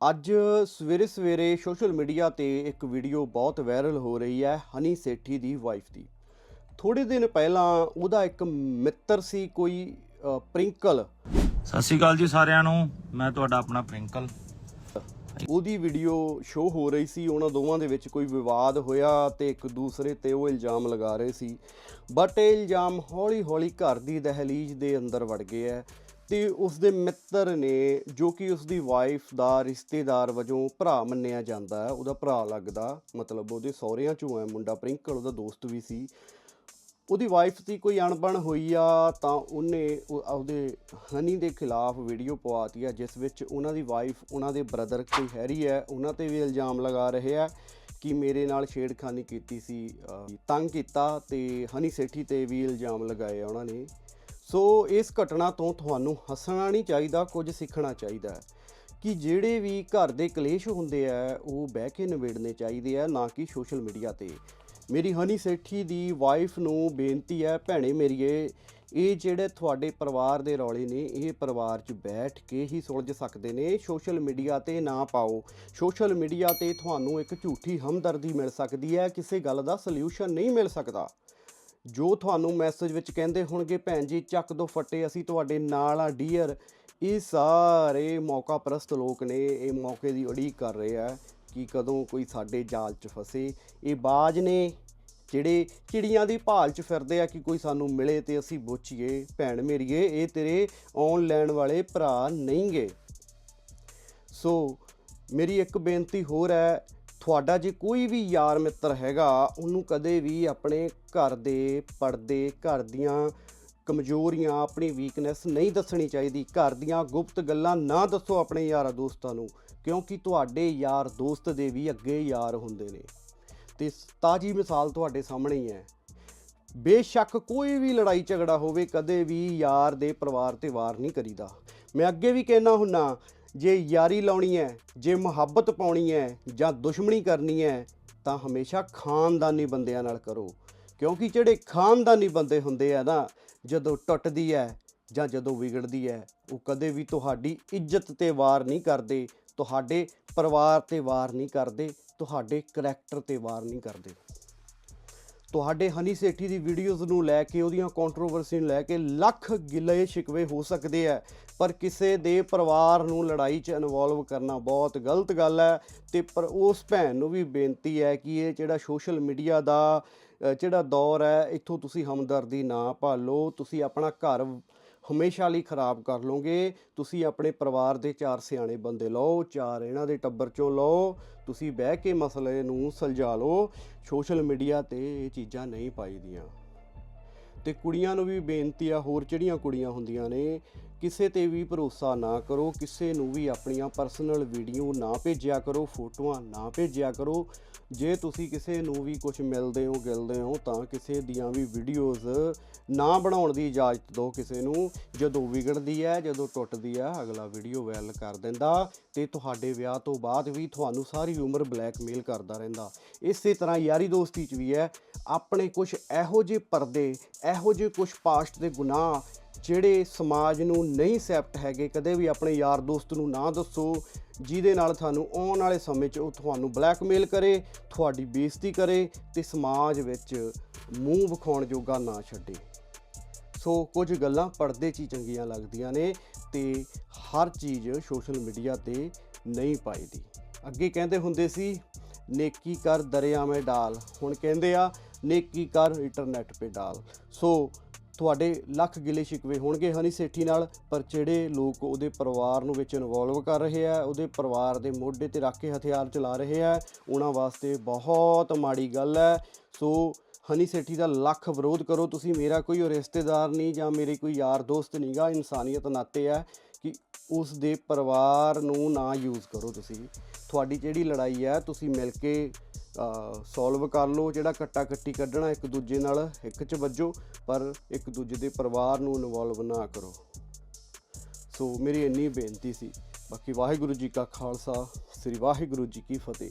ਅੱਜ ਸਵੇਰੇ ਸਵੇਰੇ ਸੋਸ਼ਲ ਮੀਡੀਆ ਤੇ ਇੱਕ ਵੀਡੀਓ ਬਹੁਤ ਵਾਇਰਲ ਹੋ ਰਹੀ ਹੈ ਹਨੀ ਸੇਠੀ ਦੀ ਵਾਈਫ ਦੀ। ਥੋੜੇ ਦਿਨ ਪਹਿਲਾਂ ਉਹਦਾ ਇੱਕ ਮਿੱਤਰ ਸੀ ਕੋਈ ਪ੍ਰਿੰਕਲ। ਸਤਿ ਸ਼੍ਰੀ ਅਕਾਲ ਜੀ ਸਾਰਿਆਂ ਨੂੰ ਮੈਂ ਤੁਹਾਡਾ ਆਪਣਾ ਪ੍ਰਿੰਕਲ। ਉਹਦੀ ਵੀਡੀਓ ਸ਼ੋ ਹੋ ਰਹੀ ਸੀ ਉਹਨਾਂ ਦੋਵਾਂ ਦੇ ਵਿੱਚ ਕੋਈ ਵਿਵਾਦ ਹੋਇਆ ਤੇ ਇੱਕ ਦੂਸਰੇ ਤੇ ਉਹ ਇਲਜ਼ਾਮ ਲਗਾ ਰਹੇ ਸੀ। ਬਟ ਇਹ ਇਲਜ਼ਾਮ ਹੌਲੀ-ਹੌਲੀ ਘਰ ਦੀ ਦਹਲੀਜ਼ ਦੇ ਅੰਦਰ ਵੜ ਗਏ ਹੈ। ਤੇ ਉਸ ਦੇ ਮਿੱਤਰ ਨੇ, ਜੋ ਕਿ ਉਸ ਦੀ ਵਾਈਫ ਦਾ ਰਿਸ਼ਤੇਦਾਰ ਵਜੋਂ ਭਰਾ ਮੰਨਿਆ ਜਾਂਦਾ ਹੈ, ਉਹਦਾ ਭਰਾ ਲੱਗਦਾ, ਮਤਲਬ ਉਹਦੇ ਸਹੁਰਿਆਂ ਚੋਂ ਹੈ, ਮੁੰਡਾ ਪ੍ਰਿੰਕਲ, ਉਹਦਾ ਦੋਸਤ ਵੀ ਸੀ। ਉਹਦੀ ਵਾਈਫ ਦੀ ਕੋਈ ਅਣਬਣ ਹੋਈ ਆ, ਤਾਂ ਉਹਨੇ ਉਹਦੇ ਹਨੀ ਦੇ ਖਿਲਾਫ ਵੀਡੀਓ ਪਵਾਤੀ ਆ, ਜਿਸ ਵਿੱਚ ਉਹਨਾਂ ਦੀ ਵਾਈਫ ਉਹਨਾਂ ਦੇ ਬ੍ਰਦਰ ਕੋਈ ਹੈਰੀ ਹੈ, ਉਹਨਾਂ ਤੇ ਵੀ ਇਲਜ਼ਾਮ ਲਗਾ ਰਹੇ ਆ ਕਿ ਮੇਰੇ ਨਾਲ ਛੇੜਖਾਨੀ ਕੀਤੀ ਸੀ ਤੰਗ ਕੀਤਾ ਤੇ ਹਨੀ ਸੇਠੀ ਤੇ ਵੀ ਇਲਜ਼ਾਮ ਲਗਾਏ ਉਹਨਾਂ ਨੇ। ਸੋ ਇਸ ਘਟਨਾ ਤੋਂ ਤੁਹਾਨੂੰ ਹੱਸਣਾ ਨਹੀਂ ਚਾਹੀਦਾ, ਕੁਝ ਸਿੱਖਣਾ ਚਾਹੀਦਾ ਹੈ। ਕਿ ਜਿਹੜੇ ਵੀ ਘਰ ਦੇ ਕਲੇਸ਼ ਹੁੰਦੇ ਆ, ਉਹ ਬਹਿ ਕੇ ਨਿਬੇੜਨੇ ਚਾਹੀਦੇ ਆ, ਨਾ ਕਿ ਸੋਸ਼ਲ ਮੀਡੀਆ ਤੇ। ਮੇਰੀ ਹਨੀ ਸੇਠੀ ਦੀ ਵਾਈਫ ਨੂੰ ਬੇਨਤੀ ਹੈ, ਭੈਣੇ ਮੇਰੀਏ ਇਹ ਜਿਹੜੇ ਤੁਹਾਡੇ ਪਰਿਵਾਰ ਦੇ ਰੌਲੇ ਨੇ, ਇਹ ਪਰਿਵਾਰ 'ਚ ਬੈਠ ਕੇ ਹੀ ਸੁਲਝ ਸਕਦੇ ਨੇ। ਸੋਸ਼ਲ ਮੀਡੀਆ ਤੇ ਨਾ ਪਾਓ। ਸੋਸ਼ਲ ਮੀਡੀਆ ਤੇ ਤੁਹਾਨੂੰ ਇੱਕ ਝੂਠੀ ਹਮਦਰਦੀ ਮਿਲ ਸਕਦੀ ਹੈ, ਕਿਸੇ ਗੱਲ ਦਾ ਸੋਲੂਸ਼ਨ ਨਹੀਂ ਮਿਲ ਸਕਦਾ। ਜੋ ਤੁਹਾਨੂੰ ਮੈਸੇਜ ਵਿੱਚ ਕਹਿੰਦੇ ਹੋਣਗੇ, ਭੈਣ ਜੀ, ਚੱਕ ਦੋ ਫੱਟੇ, ਅਸੀਂ ਤੁਹਾਡੇ ਨਾਲ ਆ ਡੀਅਰ ਇਹ ਸਾਰੇ ਮੌਕਾ ਪ੍ਰਸਤ ਲੋਕ ਨੇ, ਇਹ ਮੌਕੇ ਦੀ ਉਡੀਕ ਕਰ ਰਹੇ ਆ ਕਿ ਕਦੋਂ ਕੋਈ ਸਾਡੇ ਜਾਲ 'ਚ ਫਸੇ। ਇਹ ਬਾਜ ਨੇ ਜਿਹੜੇ ਚਿੜੀਆਂ ਦੀ ਭਾਲ 'ਚ ਫਿਰਦੇ ਆ ਕਿ ਕੋਈ ਸਾਨੂੰ ਮਿਲੇ ਤੇ ਅਸੀਂ ਬੋਚੀਏ। ਭੈਣ ਮੇਰੀਏ, ਇਹ ਤੇਰੇ ਆਨਲਾਈਨ ਵਾਲੇ ਭਰਾ ਨਹੀਂਗੇ। ਸੋ ਮੇਰੀ ਇੱਕ ਬੇਨਤੀ ਹੋਰ ਹੈ ਤੁਹਾਡਾ ਜੇ ਕੋਈ ਵੀ ਯਾਰ ਮਿੱਤਰ ਹੈਗਾ, ਉਹਨੂੰ ਕਦੇ ਵੀ ਆਪਣੇ ਘਰ ਦੇ ਪਰਦੇ, ਘਰ ਦੀਆਂ ਕਮਜ਼ੋਰੀਆਂ, ਆਪਣੀ ਵੀਕਨੈਸ ਨਹੀਂ ਦੱਸਣੀ ਚਾਹੀਦੀ। ਘਰ ਦੀਆਂ ਗੁਪਤ ਗੱਲਾਂ ਨਾ ਦੱਸੋ ਆਪਣੇ ਯਾਰਾਂ ਦੋਸਤਾਂ ਨੂੰ, ਕਿਉਂਕਿ ਤੁਹਾਡੇ ਯਾਰ ਦੋਸਤ ਦੇ ਵੀ ਅੱਗੇ ਯਾਰ ਹੁੰਦੇ ਨੇ। ਤੇ ਤਾਜੀ ਮਿਸਾਲ ਤੁਹਾਡੇ ਸਾਹਮਣੇ ਹੀ ਹੈ। ਬੇਸ਼ੱਕ ਕੋਈ ਵੀ ਲੜਾਈ ਝਗੜਾ ਹੋਵੇ, ਕਦੇ ਵੀ ਯਾਰ ਦੇ ਪਰਿਵਾਰ ਤੇ ਵਾਰ ਨਹੀਂ ਕਰੀਦਾ। ਮੈਂ ਅੱਗੇ ਵੀ ਕਹਿਣਾ ਹੁੰਨਾ ਜੇ ਯਾਰੀ ਲਾਉਣੀ ਹੈ, ਜੇ ਮੁਹੱਬਤ ਪਾਉਣੀ ਹੈ ਜਾਂ ਦੁਸ਼ਮਣੀ ਕਰਨੀ ਹੈ, ਤਾਂ ਹਮੇਸ਼ਾ ਖਾਨਦਾਨੀ ਬੰਦਿਆਂ ਨਾਲ ਕਰੋ। ਕਿਉਂਕਿ ਜਿਹੜੇ ਖਾਨਦਾਨੀ ਬੰਦੇ ਹੁੰਦੇ ਆ ਨਾ, ਜਦੋਂ ਟੁੱਟਦੀ ਹੈ ਜਾਂ ਜਦੋਂ ਵਿਗੜਦੀ ਹੈ, ਉਹ ਕਦੇ ਵੀ ਤੁਹਾਡੀ ਇੱਜ਼ਤ ਤੇ ਵਾਰ ਨਹੀਂ ਕਰਦੇ, ਤੁਹਾਡੇ ਪਰਿਵਾਰ ਤੇ ਵਾਰ ਨਹੀਂ ਕਰਦੇ, ਤੁਹਾਡੇ ਕਰੈਕਟਰ ਤੇ ਵਾਰ ਨਹੀਂ ਕਰਦੇ। ਤੁਹਾਡੇ ਹਨੀ ਸੇਠੀ ਦੀ ਵੀਡੀਓਜ਼ ਨੂੰ ਲੈ ਕੇ, ਉਹਦੀਆਂ ਕੰਟਰੋਵਰਸੀ ਨੂੰ ਲੈ ਕੇ ਲੱਖ ਗਿਲੇ ਸ਼ਿਕਵੇ ਹੋ ਸਕਦੇ ਆ। ਪਰ ਕਿਸੇ ਦੇ ਪਰਿਵਾਰ ਨੂੰ ਲੜਾਈ 'ਚ ਇਨਵੋਲਵ ਕਰਨਾ ਬਹੁਤ ਗਲਤ ਗੱਲ ਹੈ ਤੇ ਪਰ ਉਸ ਭੈਣ ਨੂੰ ਵੀ ਬੇਨਤੀ ਹੈ ਕਿ ਇਹ ਜਿਹੜਾ ਸੋਸ਼ਲ ਮੀਡੀਆ ਦਾ ਜਿਹੜਾ ਦੌਰ ਹੈ, ਇੱਥੋਂ ਤੁਸੀਂ ਹਮਦਰਦੀ ਨਾ ਭਾਲੋ। ਤੁਸੀਂ ਆਪਣਾ ਘਰ ਹਮੇਸ਼ਾ ਲਈ ਖਰਾਬ ਕਰ ਲਓਗੇ। ਤੁਸੀਂ ਆਪਣੇ ਪਰਿਵਾਰ ਦੇ ਚਾਰ ਸਿਆਣੇ ਬੰਦੇ ਲਓ, ਚਾਰ ਇਹਨਾਂ ਦੇ ਟੱਬਰ ਚੋਂ ਲਓ। ਤੁਸੀਂ ਬਹਿ ਕੇ ਮਸਲੇ ਨੂੰ ਸੁਲਝਾ ਲਓ। ਸੋਸ਼ਲ ਮੀਡੀਆ ਤੇ ਇਹ ਚੀਜ਼ਾਂ ਨਹੀਂ ਪਾਈਦੀਆਂ। ਤੇ ਕੁੜੀਆਂ ਨੂੰ ਵੀ ਬੇਨਤੀ ਆ, ਹੋਰ ਜਿਹੜੀਆਂ ਕੁੜੀਆਂ ਹੁੰਦੀਆਂ ਨੇ, ਕਿਸੇ ਤੇ ਵੀ ਭਰੋਸਾ ਨਾ ਕਰੋ, ਕਿਸੇ ਨੂੰ ਵੀ ਆਪਣੀਆਂ ਪਰਸਨਲ ਵੀਡੀਓ ਨਾ ਭੇਜਿਆ ਕਰੋ, ਫੋਟੋਆਂ ਨਾ ਭੇਜਿਆ ਕਰੋ। ਜੇ ਤੁਸੀਂ ਕਿਸੇ ਨੂੰ ਵੀ ਕੁਝ ਮਿਲਦੇ ਹੋ, ਗਿਲਦੇ ਹੋ, ਤਾਂ ਕਿਸੇ ਦੀਆਂ ਵੀ ਵੀਡੀਓਜ਼ ਨਾ ਬਣਾਉਣ ਦੀ ਇਜਾਜ਼ਤ ਦਿਓ ਕਿਸੇ ਨੂੰ। ਜਦੋਂ ਵਿਗੜਦੀ ਹੈ, ਜਦੋਂ ਟੁੱਟਦੀ ਹੈ, ਅਗਲਾ ਵੀਡੀਓ ਵਾਇਰਲ ਕਰ ਦਿੰਦਾ ਤੇ ਤੁਹਾਡੇ ਵਿਆਹ ਤੋਂ ਬਾਅਦ ਵੀ ਤੁਹਾਨੂੰ ਸਾਰੀ ਉਮਰ ਬਲੈਕਮੇਲ ਕਰਦਾ ਰਹਿੰਦਾ। ਇਸੇ ਤਰ੍ਹਾਂ ਯਾਰੀ ਦੋਸਤੀ 'ਚ ਵੀ ਹੈ ਆਪਣੇ ਕੁਝ ਇਹੋ ਜਿਹੇ ਪਰਦੇ, ਇਹੋ ਜਿਹੇ ਕੁਝ ਪਾਸਟ ਦੇ ਗੁਨਾਹ ਜਿਹੜੇ ਸਮਾਜ ਨੂੰ ਨਹੀਂ ਸੈਪਟ ਹੈਗੇ, ਕਦੇ ਵੀ ਆਪਣੇ ਯਾਰ ਦੋਸਤ ਨੂੰ ਨਾ ਦੱਸੋ, ਜਿਹਦੇ ਨਾਲ ਤੁਹਾਨੂੰ ਆਉਣ ਵਾਲੇ ਸਮੇਂ 'ਚ ਉਹ ਤੁਹਾਨੂੰ ਬਲੈਕਮੇਲ ਕਰੇ, ਤੁਹਾਡੀ ਬੇਇੱਜ਼ਤੀ ਕਰੇ ਤੇ ਸਮਾਜ ਵਿੱਚ ਮੂੰਹ ਵਿਖਾਉਣ ਜੋਗਾ ਨਾ ਛੱਡੇ। ਸੋ ਕੁਝ ਗੱਲਾਂ ਪਰਦੇ 'ਚ ਹੀ ਚੰਗੀਆਂ ਲੱਗਦੀਆਂ ਨੇ ਤੇ ਹਰ ਚੀਜ਼ ਸੋਸ਼ਲ ਮੀਡੀਆ ਤੇ ਨਹੀਂ ਪਾਈਦੀ ਅੱਗੇ ਕਹਿੰਦੇ ਹੁੰਦੇ ਸੀ ਨੇਕੀ ਕਰ ਦਰਿਆ ਮੇ ਡਾਲ। ਹੁਣ ਕਹਿੰਦੇ ਆ, ਨੇਕੀ ਕਰ ਇੰਟਰਨੈਟ 'ਤੇ ਡਾਲ। ਸੋ ਤੁਹਾਡੇ ਲੱਖ ਗਿਲੇ ਸ਼ਿਕਵੇ ਹੋਣਗੇ ਹਨੀ ਸੇਠੀ ਨਾਲ, ਪਰ ਜਿਹੜੇ ਲੋਕ ਉਹਦੇ ਪਰਿਵਾਰ ਨੂੰ ਵਿੱਚ ਇਨਵੋਲਵ ਕਰ ਰਹੇ ਆ, ਉਹਦੇ ਪਰਿਵਾਰ ਦੇ ਮੋਢੇ ਤੇ ਰੱਖ ਕੇ ਹਥਿਆਰ ਚਲਾ ਰਹੇ ਆ, ਉਹਨਾਂ ਵਾਸਤੇ ਬਹੁਤ ਮਾੜੀ ਗੱਲ ਹੈ। ਸੋ ਹਨੀ ਸੇਠੀ ਦਾ ਲੱਖ ਵਿਰੋਧ ਕਰੋ। ਤੁਸੀਂ ਮੇਰਾ ਕੋਈ ਰਿਸ਼ਤੇਦਾਰ ਨਹੀਂ ਜਾਂ ਮੇਰੇ ਕੋਈ ਯਾਰ ਦੋਸਤ ਨਹੀਂਗਾ ਇਨਸਾਨੀਅਤ ਨਾਤੇ ਹੈ ਕਿ ਉਸ ਦੇ ਪਰਿਵਾਰ ਨੂੰ ਨਾ ਯੂਜ਼ ਕਰੋ ਤੁਸੀਂ। ਤੁਹਾਡੀ ਜਿਹੜੀ ਲੜਾਈ ਹੈ ਤੁਸੀਂ ਮਿਲ ਕੇ ਸੋਲਵ ਕਰ ਲਓ, ਜਿਹੜਾ ਕੱਟਾ ਕੱਟੀ ਕੱਢਣਾ, ਇੱਕ ਦੂਜੇ ਨਾਲ ਇੱਕ ਚ ਵੱਜੋ, ਪਰ ਇੱਕ ਦੂਜੇ ਦੇ ਪਰਿਵਾਰ ਨੂੰ ਇਨਵੋਲਵ ਨਾ ਕਰੋ। ਸੋ ਮੇਰੀ ਇੰਨੀ ਬੇਨਤੀ ਸੀ। ਬਾਕੀ ਵਾਹਿਗੁਰੂ ਜੀ ਕਾ ਖਾਲਸਾ, ਸ੍ਰੀ ਵਾਹਿਗੁਰੂ ਜੀ ਕੀ ਫਤਿਹ।